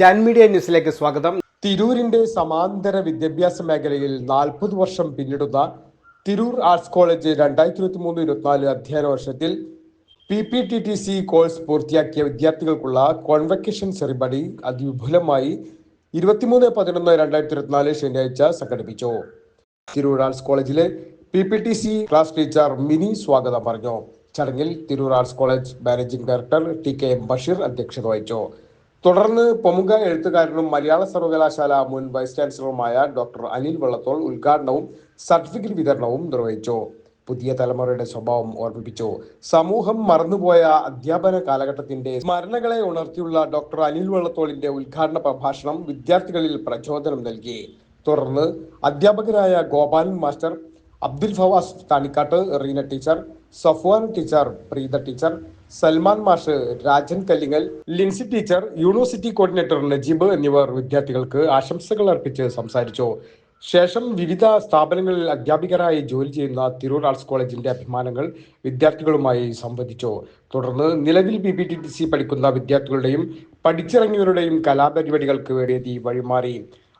Jan media ന്യൂസിലേക്ക് സ്വാഗതം. തിരൂരിന്റെ സമാന്തര വിദ്യാഭ്യാസ മേഖലയിൽ നാൽപ്പത് വർഷം പിന്നിടുന്ന തിരൂർ ആർട്സ് കോളേജ് രണ്ടായിരത്തി ഇരുപത്തി മൂന്ന് ഇരുപത്തിനാല് അധ്യയന വർഷത്തിൽ P P T T C course പൂർത്തിയാക്കിയ വിദ്യാർത്ഥികൾക്കുള്ള കോൺവെക്കേഷൻ സെറിമണി അതിവിപുലമായി ഇരുപത്തിമൂന്ന് പതിനൊന്ന് രണ്ടായിരത്തി ഇരുപത്തിനാല് ശനിയാഴ്ച സംഘടിപ്പിച്ചു. തിരൂർ ആർട്സ് കോളേജിലെ P P T C class teacher Mini സ്വാഗതം പറഞ്ഞു. ചടങ്ങിൽ Tirur arts college managing director T K M Basheer അധ്യക്ഷത വഹിച്ചു. തുടർന്ന് പൊമുക എഴുത്തുകാരനും മലയാള സർവകലാശാല മുൻ വൈസ് ചാൻസലറുമായ ഡോക്ടർ അനിൽ വള്ളത്തോൾ ഉദ്ഘാടനവും സർട്ടിഫിക്കറ്റ് വിതരണവും നിർവഹിച്ചു. പുതിയ തലമുറയുടെ സ്വഭാവം ഓർമ്മിപ്പിച്ചു. സമൂഹം മറന്നുപോയ അധ്യാപന കാലഘട്ടത്തിന്റെ സ്മരണകളെ ഉണർത്തിയുള്ള ഡോക്ടർ അനിൽ വള്ളത്തോളിന്റെ ഉദ്ഘാടന പ്രഭാഷണം വിദ്യാർത്ഥികളിൽ പ്രചോദനം നൽകി. തുടർന്ന് അധ്യാപകരായ Gopalan master Abdul Fawas Thanikkad Reena teacher Safwan teacher Preetha teacher Salman മാഷ് Rajan Kallingal Lincy teacher university coordinator Najeeb എന്നിവർ വിദ്യാർത്ഥികൾക്ക് ആശംസകൾ അർപ്പിച്ച് സംസാരിച്ചു. ശേഷം വിവിധ സ്ഥാപനങ്ങളിൽ അധ്യാപികരായി ജോലി ചെയ്യുന്ന തിരൂർ ആർട്സ് കോളേജിന്റെ അഭിമാനങ്ങൾ വിദ്യാർത്ഥികളുമായി സംവദിച്ചു. തുടർന്ന് നിലവിൽ B P T T C പഠിക്കുന്ന വിദ്യാർത്ഥികളുടെയും പഠിച്ചിറങ്ങിയവരുടെയും കലാപരിപാടികൾക്ക് വേണ്ടി വഴിമാറി.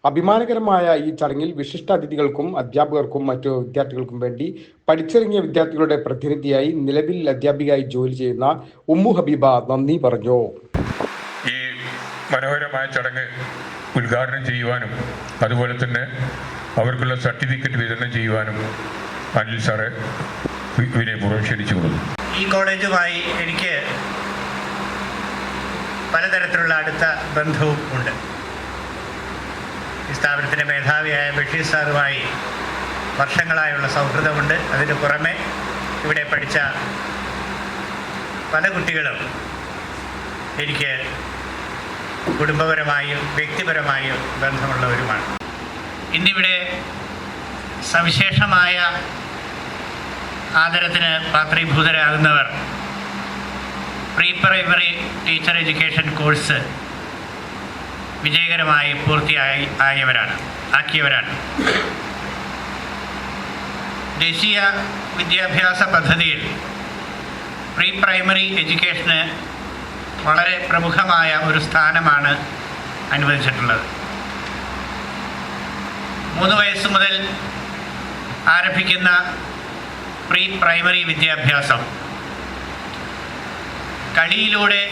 അഭിമാനകരമായ ഈ ചടങ്ങിൽ വിശിഷ്ട അതിഥികൾക്കും അധ്യാപകർക്കും മറ്റു വിദ്യാർത്ഥികൾക്കും വേണ്ടി പഠിച്ചിറങ്ങിയ വിദ്യാർത്ഥികളുടെ പ്രതിനിധിയായി നിലവിൽ അധ്യാപികയായി ജോലി ചെയ്യുന്ന ഉമ്മു ഹബീബ നന്ദി പറഞ്ഞു. ഈ മനോഹരമായ ചടങ്ങ് ഉദ്ഘാടനം ചെയ്യുവാനും അതുപോലെ തന്നെ അവർക്കുള്ള സർട്ടിഫിക്കറ്റ് വിതരണം ചെയ്യുവാനും അനിൽ സാറെ വിനയപൂർവം ക്ഷണിച്ചു കൊടുക്കുന്നു ഈ കോളേജുമായി എനിക്ക് പലതരത്തിലുള്ള അടുത്ത ബന്ധവും ഉണ്ട്. സ്ഥാപനത്തിന്റെ മേധാവിയായ ബഷീർ സാറുമായി വർഷങ്ങളായുള്ള സൗഹൃദമുണ്ട്. അതിന് പുറമെ ഇവിടെ പഠിച്ച പല കുട്ടികളും എനിക്ക് കുടുംബപരമായും വ്യക്തിപരമായും ബന്ധമുള്ളവരുമാണ്. ഇന്നിവിടെ സവിശേഷമായ ആദരത്തിന് പാത്രീഭൂതരാകുന്നവർ pre primary teacher education course വിജയകരമായി പൂർത്തിയായി ആയവരാണ് ആക്കിയവരാണ്. ദേശീയ വിദ്യാഭ്യാസ പദ്ധതിയിൽ പ്രീ പ്രൈമറി എഡ്യൂക്കേഷന് വളരെ പ്രമുഖമായ ഒരു സ്ഥാനമാണ് അനുവദിച്ചിട്ടുള്ളത്. മൂന്ന് വയസ്സ് മുതൽ ആരംഭിക്കുന്ന പ്രീ പ്രൈമറി വിദ്യാഭ്യാസം. കളിയിലൂടെ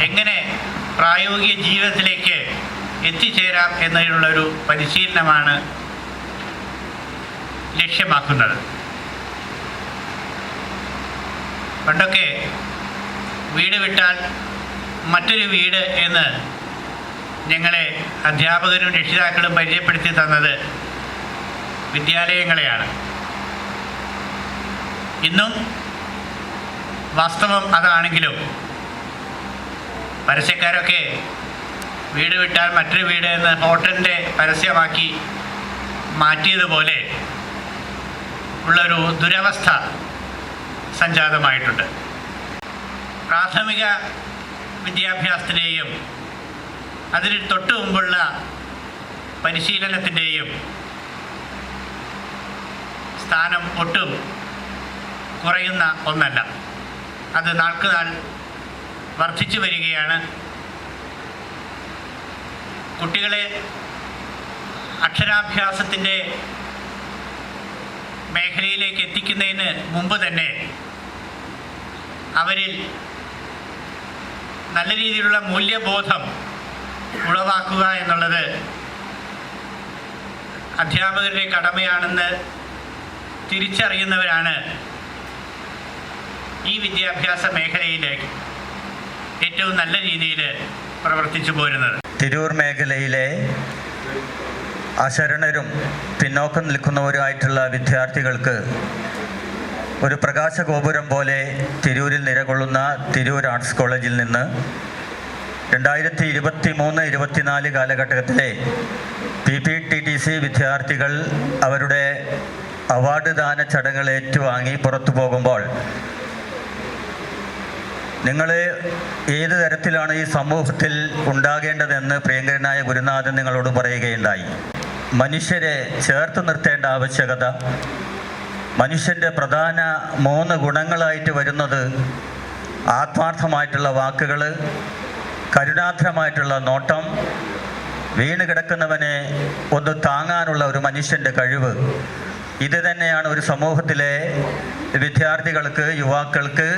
എങ്ങനെ പ്രായോഗിക ജീവിതത്തിലേക്ക് എത്തിച്ചേരാം എന്നതിനുള്ളൊരു പരിശീലനമാണ് ലക്ഷ്യമാക്കുന്നത്. പണ്ടൊക്കെ വീട് വിട്ടാൽ മറ്റൊരു വീട് എന്ന് ഞങ്ങളെ അധ്യാപകരും രക്ഷിതാക്കളും പരിചയപ്പെടുത്തി തന്നത് വിദ്യാലയങ്ങളെയാണ്. ഇന്നും വാസ്തവം അതാണെങ്കിലും പരസ്യക്കാരൊക്കെ വീട് വിട്ടാൽ മറ്റൊരു വീട് എന്ന് ഹോട്ടലിന്റെ പരസ്യമാക്കി മാറ്റിയതുപോലെ ഉള്ളൊരു ദുരവസ്ഥ സംജാതമായിട്ടുണ്ട്. പ്രാഥമിക വിദ്യാഭ്യാസത്തിന്റെയും അതിന് തൊട്ടു മുമ്പുള്ള പരിശീലനത്തിന്റെയും സ്ഥാനം ഒട്ടും കുറയുന്ന ഒന്നല്ല. അത് നാൾക്കുനാൾ വർദ്ധിച്ചു വരികയാണ്. കുട്ടികളെ അക്ഷരാഭ്യാസത്തിന്റെ മേഖലയിലേക്ക് എത്തിക്കുന്നതിന് മുമ്പ് തന്നെ അവരിൽ നല്ല രീതിയിലുള്ള മൂല്യബോധം ഉളവാക്കുക എന്നുള്ളത് അധ്യാപകരുടെ കടമയാണെന്ന് തിരിച്ചറിയുന്നവരാണ് ഈ വിദ്യാഭ്യാസ മേഖലയിൽ ഏറ്റവും നല്ല രീതിയിൽ പ്രവർത്തിച്ചു പോരുന്നത്. തിരൂർ മേഖലയിലെ അശരണരും പിന്നോക്കം നിൽക്കുന്നവരുമായിട്ടുള്ള വിദ്യാർത്ഥികൾക്ക് ഒരു പ്രകാശ ഗോപുരം പോലെ തിരൂരിൽ നിലകൊള്ളുന്ന തിരൂർ ആർട്സ് കോളേജിൽ നിന്ന് രണ്ടായിരത്തി ഇരുപത്തി മൂന്ന് ഇരുപത്തിനാല് കാലഘട്ടത്തിലെ P P T T C വിദ്യാർത്ഥികൾ അവരുടെ അവാർഡ് ദാന ചടങ്ങുകൾ ഏറ്റുവാങ്ങി പുറത്തു പോകുമ്പോൾ നിങ്ങൾ ഏത് തരത്തിലാണ് ഈ സമൂഹത്തിൽ ഉണ്ടാകേണ്ടതെന്ന് പ്രിയങ്കരനായ ഗുരുനാഥൻ നിങ്ങളോട് പറയുകയുണ്ടായി. മനുഷ്യരെ ചേർത്ത് നിർത്തേണ്ട ആവശ്യകത മനുഷ്യന്റെ പ്രധാന മൂന്ന് ഗുണങ്ങളായിട്ട് വരുന്നത് ആത്മാർത്ഥമായിട്ടുള്ള വാക്കുകൾ കരുണാർത്ഥമായിട്ടുള്ള നോട്ടം വീണ് കിടക്കുന്നവനെ ഒന്ന് താങ്ങാനുള്ള ഒരു മനുഷ്യന്റെ കഴിവ്. ഇത് തന്നെയാണ് ഒരു സമൂഹത്തിലെ വിദ്യാർത്ഥികൾക്ക് യുവാക്കൾക്ക്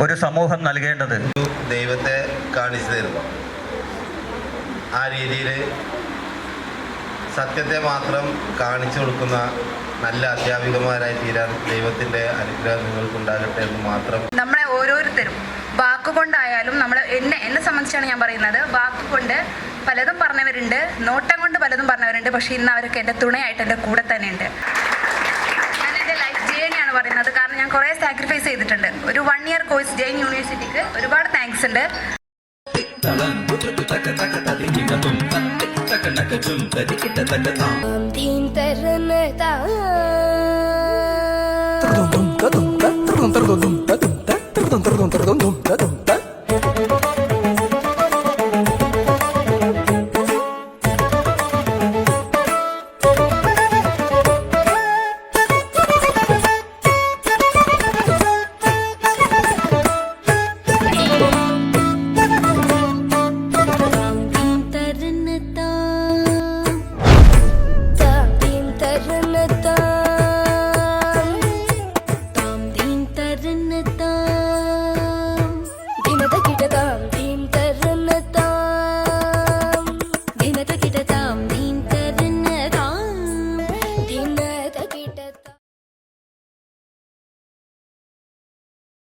ഒരു സമൂഹം നൽകേണ്ടത്. ദൈവത്തെ കാണിച്ചു തരുന്നു ആ രീതിയിൽ സത്യത്തെ മാത്രം കാണിച്ചു കൊടുക്കുന്ന നല്ല അധ്യാപികമാരായി തീരാൻ ദൈവത്തിന്റെ അനുഗ്രഹം നിങ്ങൾക്കുണ്ടാകട്ടെ എന്ന് മാത്രം. നമ്മളെ ഓരോരുത്തരും വാക്കുകൊണ്ടായാലും നമ്മൾ എന്നെ എന്നെ സംബന്ധിച്ചാണ് ഞാൻ പറയുന്നത്. വാക്കുകൊണ്ട് പലതും പറഞ്ഞവരുണ്ട്. നോട്ടം കൊണ്ട് പലതും പറഞ്ഞവരുണ്ട്. പക്ഷെ ഇന്ന് അവരൊക്കെ എന്റെ തുണയായിട്ട് എന്റെ കൂടെ തന്നെ ഉണ്ട് ഞാൻ എന്റെ ലൈഫ് ജേണിയാണ് പറയുന്നത്. ഞാൻ കുറേ സാക്രിഫൈസ് ചെയ്തിട്ടുണ്ട് ഒരു വൺ ഇയർ കോഴ്സ് ജെയിൻ യൂണിവേഴ്സിറ്റിക്ക് ഒരുപാട് താങ്ക്സ് ഉണ്ട് ധീം